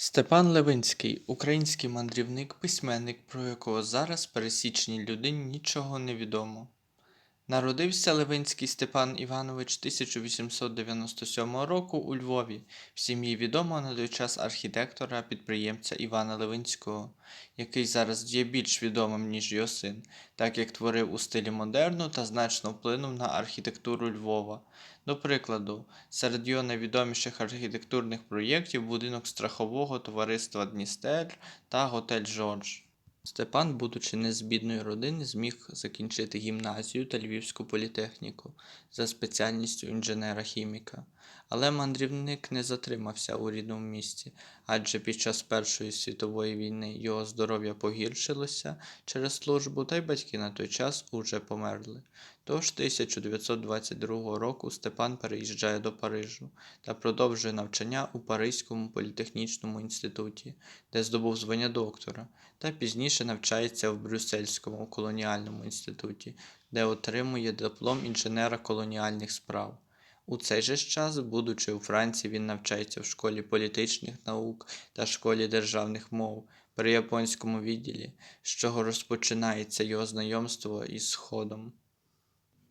Степан Левинський український мандрівник, письменник, про якого зараз пересічній людині нічого не відомо. Народився Левинський Степан Іванович 1897 року у Львові в сім'ї відомого на той час архітектора, підприємця Івана Левинського, який зараз є більш відомим, ніж його син, так як творив у стилі модерну та значно вплинув на архітектуру Львова. До прикладу, серед його найвідоміших архітектурних проєктів будинок страхового товариства Дністер та готель Жорж. Степан, будучи не з бідної родини, зміг закінчити гімназію та Львівську політехніку за спеціальністю інженера-хіміка. Але мандрівник не затримався у рідному місті, адже під час Першої світової війни його здоров'я погіршилося через службу, та й батьки на той час уже померли. Тож 1922 року Степан переїжджає до Парижу та продовжує навчання у Паризькому політехнічному інституті, де здобув звання доктора, та пізніше навчається в Брюссельському колоніальному інституті, де отримує диплом інженера колоніальних справ. У цей же час, будучи у Франції, він навчається в школі політичних наук та школі державних мов при японському відділі, з чого розпочинається його знайомство із Сходом.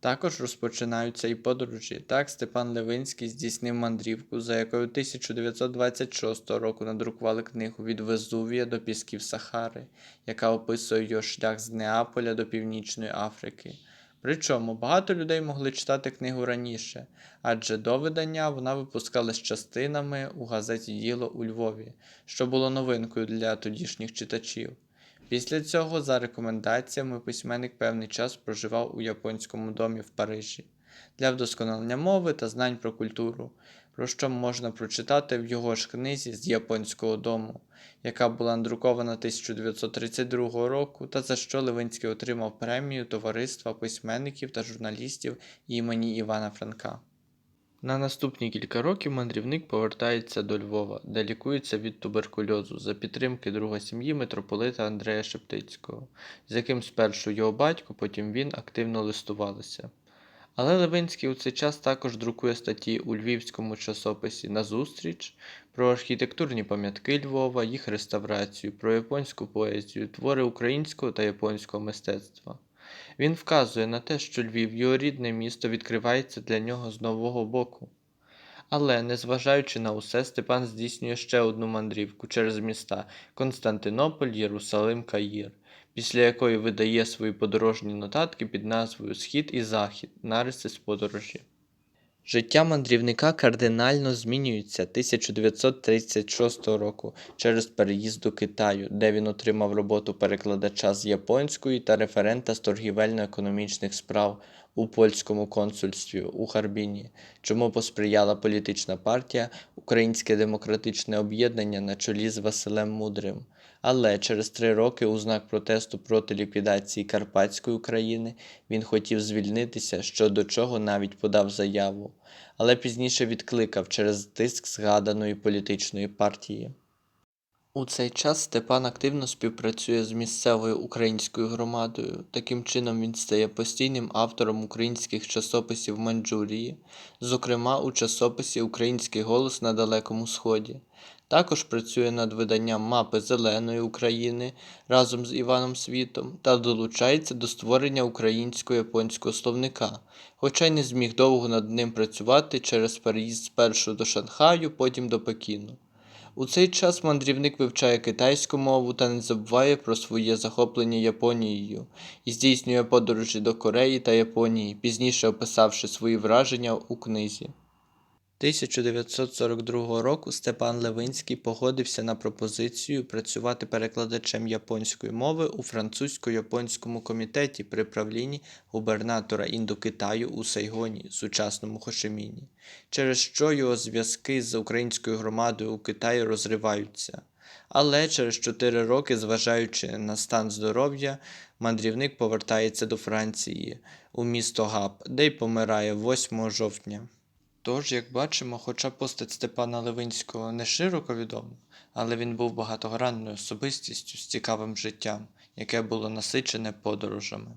Також розпочинаються і подорожі. Так Степан Левинський здійснив мандрівку, за якою 1926 року надрукували книгу від Везувія до Пісків Сахари, яка описує його шлях з Неаполя до Північної Африки. Причому багато людей могли читати книгу раніше, адже до видання вона випускалась частинами у газеті Діло у Львові, що було новинкою для тодішніх читачів. Після цього, за рекомендаціями, письменник певний час проживав у японському домі в Парижі для вдосконалення мови та знань про культуру, про що можна прочитати в його ж книзі з японського дому, яка була надрукована 1932 року, та за що Левинський отримав премію Товариства письменників та журналістів імені Івана Франка. На наступні кілька років мандрівник повертається до Львова, де лікується від туберкульозу за підтримки друга сім'ї митрополита Андрея Шептицького, з яким спершу його батько, потім він активно листувалися. Але Левинський у цей час також друкує статті у львівському часописі «Назустріч» про архітектурні пам'ятки Львова, їх реставрацію, про японську поезію, твори українського та японського мистецтва. Він вказує на те, що Львів, його рідне місто, відкривається для нього з нового боку. Але, незважаючи на усе, Степан здійснює ще одну мандрівку через міста Константинополь, Єрусалим, Каїр, після якої видає свої подорожні нотатки під назвою Схід і Захід, нариси з подорожі. Життя мандрівника кардинально змінюється 1936 року через переїзд до Китаю, де він отримав роботу перекладача з японської та референта з торгівельно-економічних справ у польському консульстві у Харбіні, чому посприяла політична партія Українське демократичне об'єднання на чолі з Василем Мудрим. Але через три роки, у знак протесту проти ліквідації Карпатської України, він хотів звільнитися, що до чого навіть подав заяву, але пізніше відкликав через тиск згаданої політичної партії. У цей час Степан активно співпрацює з місцевою українською громадою. Таким чином він стає постійним автором українських часописів Маньчжурії, зокрема у часописі Український голос на Далекому Сході. Також працює над виданням мапи Зеленої України разом з Іваном Світом та долучається до створення українсько-японського словника, хоча й не зміг довго над ним працювати через переїзд спершу до Шанхаю, потім до Пекіну. У цей час мандрівник вивчає китайську мову та не забуває про своє захоплення Японією і здійснює подорожі до Кореї та Японії, пізніше описавши свої враження у книзі. 1942 року Степан Левинський погодився на пропозицію працювати перекладачем японської мови у французько-японському комітеті при правлінні губернатора Індокитаю у Сайгоні, сучасному Хошиміні, через що його зв'язки з українською громадою у Китаї розриваються. Але через 4 роки, зважаючи на стан здоров'я, мандрівник повертається до Франції у місто Гап, де й помирає 8 жовтня. Тож, як бачимо, хоча постать Степана Левинського не широко відома, але він був багатогранною особистістю з цікавим життям, яке було насичене подорожами.